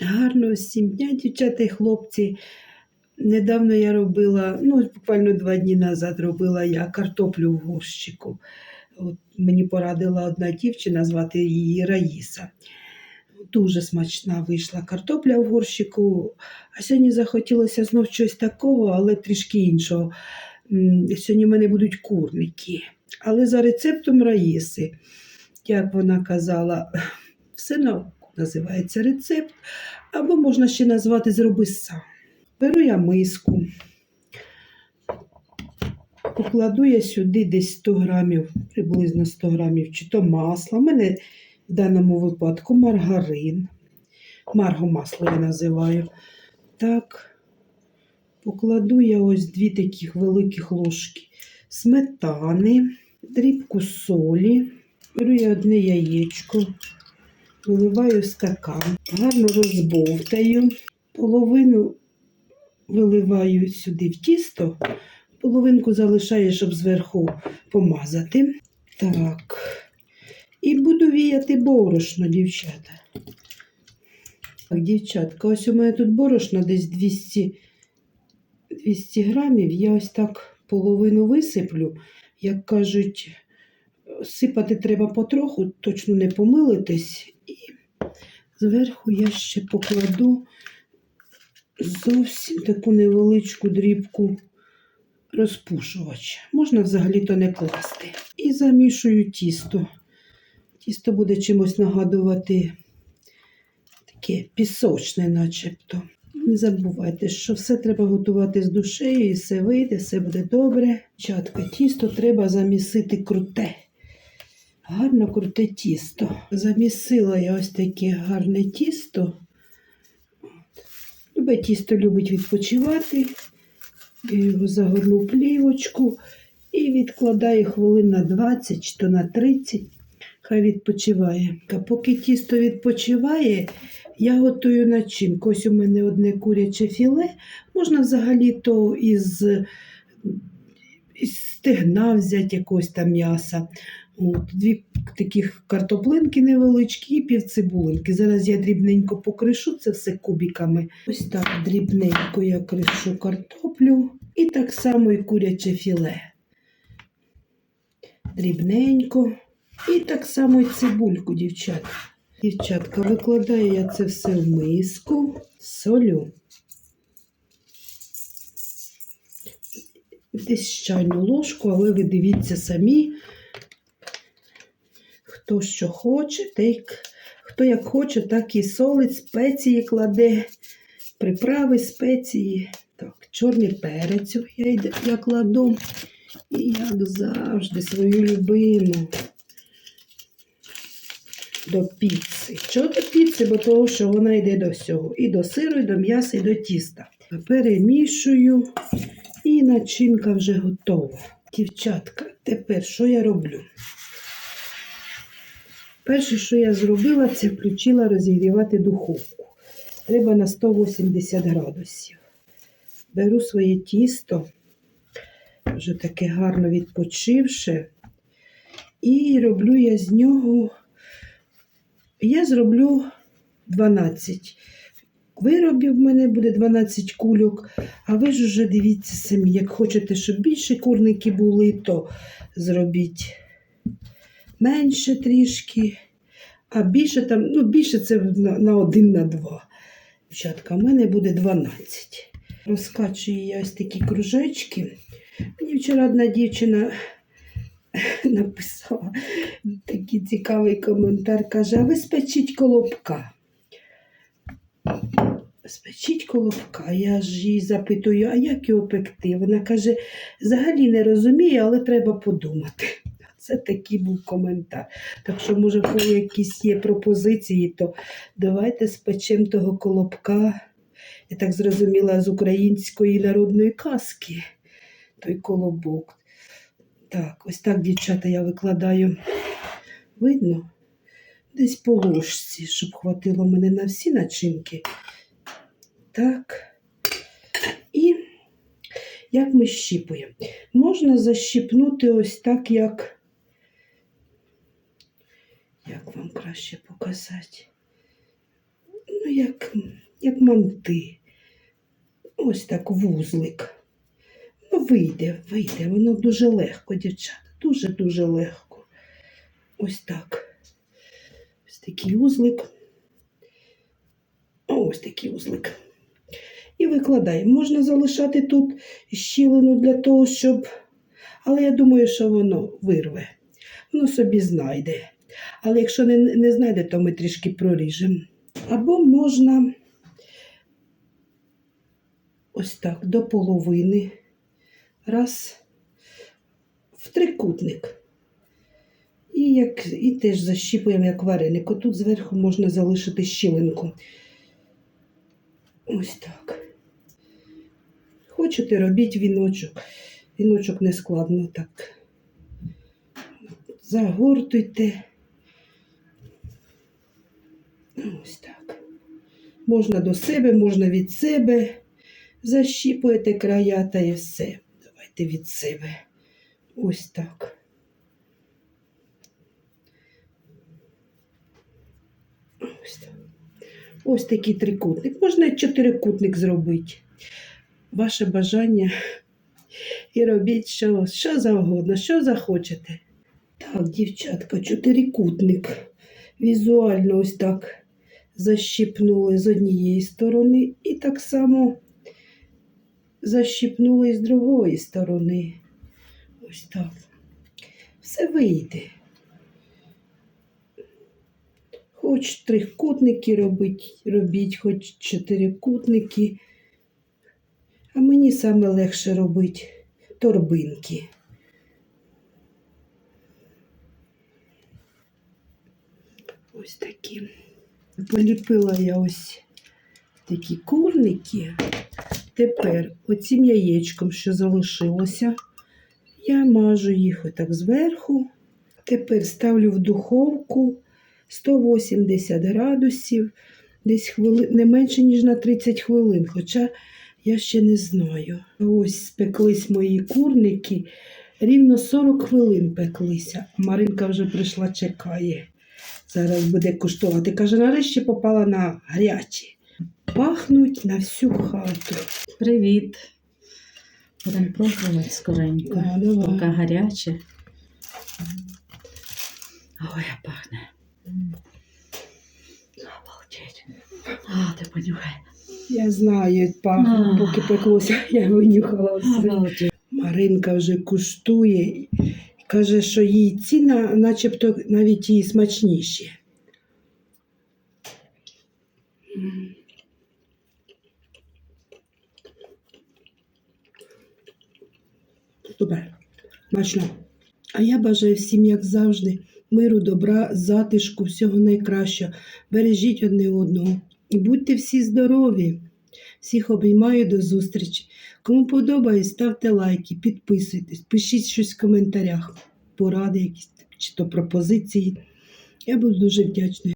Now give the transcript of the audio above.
Гарного всім дня, дівчата і хлопці. Недавно я робила, ну, буквально два дні назад робила я картоплю в горщику. От мені порадила одна дівчина, звати її Раїса. Дуже смачна вийшла картопля в горщику. А сьогодні захотілося знов щось такого, але трішки іншого. Сьогодні в мене будуть курники. Але за рецептом Раїси, як вона казала, все на називається рецепт, або можна ще назвати зроби сам. Беру я миску, покладу я сюди десь 100 грамів, приблизно 100 грамів, чи то масла. У мене в даному випадку маргарин. Марго масло я називаю. Так, покладу я ось дві таких великих ложки сметани, дрібку солі. Беру я одне яєчко, виливаю стакан, гарно розбовтаю, половину виливаю сюди в тісто, половинку залишаю, щоб зверху помазати. Так. І буду віяти борошно, дівчата. Так, дівчатка, ось у мене тут борошно десь 200, 200 грамів. Я ось так половину висиплю. Як кажуть, сипати треба потроху, точно не помилитись. І зверху я ще покладу зовсім таку невеличку дрібку розпушувач. Можна взагалі-то не класти. І замішую тісто. Тісто буде чимось нагадувати таке пісочне, начебто. Не забувайте, що все треба готувати з душею, і все вийде, все буде добре. Чатка, тісто треба замісити круте. Гарно круте тісто. Замісила я ось таке гарне тісто. Любе тісто любить відпочивати. Я його загорну плівочку і відкладаю хвилин на 20 чи то на 30. Хай відпочиває. А поки тісто відпочиває, я готую начинку. Ось у мене одне куряче філе. Можна взагалі-то із, із стегна взяти якогось там м'яса. От, дві таких картоплинки невеличкі і півцибулинки. Зараз я дрібненько покришу це все кубиками. Ось так дрібненько я кришу картоплю. І так само і куряче філе. Дрібненько. І так само і цибульку, дівчата. Дівчатка, викладаю я це все в миску, солю. Десь чайну ложку, але ви дивіться самі, хто що хоче, й хто як хоче, так і солить, спеції кладе, приправи, спеції. Так, чорний перець я, я кладу. І як завжди, свою любиму до піци. Чого до піци? Бо того, що вона йде до всього. І до сиру, і до м'яса, і до тіста. Перемішую, і начинка вже готова. Дівчатка, тепер що я роблю? Перше, що я зробила, це включила розігрівати духовку. Треба на 180 градусів. Беру своє тісто, вже таке гарно відпочивше, і роблю я з нього я зроблю 12 виробів. В мене буде 12 кульок. А ви ж вже дивіться самі, як хочете, щоб більше курники були, то зробіть менше трішки. А більше там, ну більше це на, на один, на два. Дівчатка, в мене буде 12. Розкачую я ось такі кружечки. Мені вчора одна дівчина написала такий цікавий коментар. Каже, а ви спечіть колобка. Спечіть колобка. Я ж їй запитую, а як його пекти? Вона каже, взагалі не розуміє, але треба подумати. Це такий був коментар. Так що, може, кого якісь є пропозиції, то давайте спечемо того колобка. Я так зрозуміла з української народної казки. Той колобок. Так, ось так, дівчата, я викладаю. Видно? Десь по ложці, щоб хватило мене на всі начинки. Так. І як ми щіпуємо? Можна защіпнути ось так, як. Вам краще показати? Ну, ну, як, як манти. Ось так вузлик. Ну, вийде, вийде. Воно дуже легко, дівчата. Дуже-дуже легко. Ось так. Ось такий узлик. Ось такий узлик. І викладаємо. Можна залишати тут щілину для того, щоб. Але я думаю, що воно вирве. Воно собі знайде. Але якщо не, не знайде, то ми трішки проріжемо. Або можна ось так до половини. Раз в трикутник. І, як, і теж защіпуємо як вареник. Отут зверху можна залишити щілинку. Ось так. Хочете, робіть віночок. Віночок не складно так. Загортуйте. Ось так. Можна до себе, можна від себе. Защіпуєте края та і все. Давайте від себе. Ось так. Ось так. Ось такий трикутник. Можна і чотирикутник зробити. Ваше бажання. І робіть що, що завгодно, що захочете. Так, дівчатка, чотирикутник. Візуально ось так защіпнули з однієї сторони і так само защіпнули з другої сторони. Ось так. Все вийде. Хоч трикутники робіть, робіть, хоч чотирикутники. А мені саме легше робити торбинки. Ось такі. Поліпила я ось такі курники. Тепер оцим яєчком, що залишилося, я мажу їх отак зверху. Тепер ставлю в духовку 180 градусів, десь хвили... не менше, ніж на 30 хвилин. Хоча я ще не знаю. Ось спеклись мої курники. Рівно 40 хвилин пеклися. Маринка вже прийшла, чекає. Зараз буде куштувати. Каже, нарешті попала на гарячі. Пахнуть на всю хату. Привіт. Будемо пробувати скоренько. Да, давай. Поки гаряче. Ой, пахне. Обалдеть. А, ти понюхай. Я знаю, пахне, поки пеклося, я винюхала все. Маринка вже куштує. Каже, що їй ці на- начебто навіть і смачніші. Супер. Смачно. А я бажаю всім, як завжди, миру, добра, затишку, всього найкращого. Бережіть одне одного. І будьте всі здорові. Всіх обіймаю до зустрічі. Кому подобається, ставте лайки, підписуйтесь, пишіть щось в коментарях, поради якісь чи то пропозиції. Я буду дуже вдячна.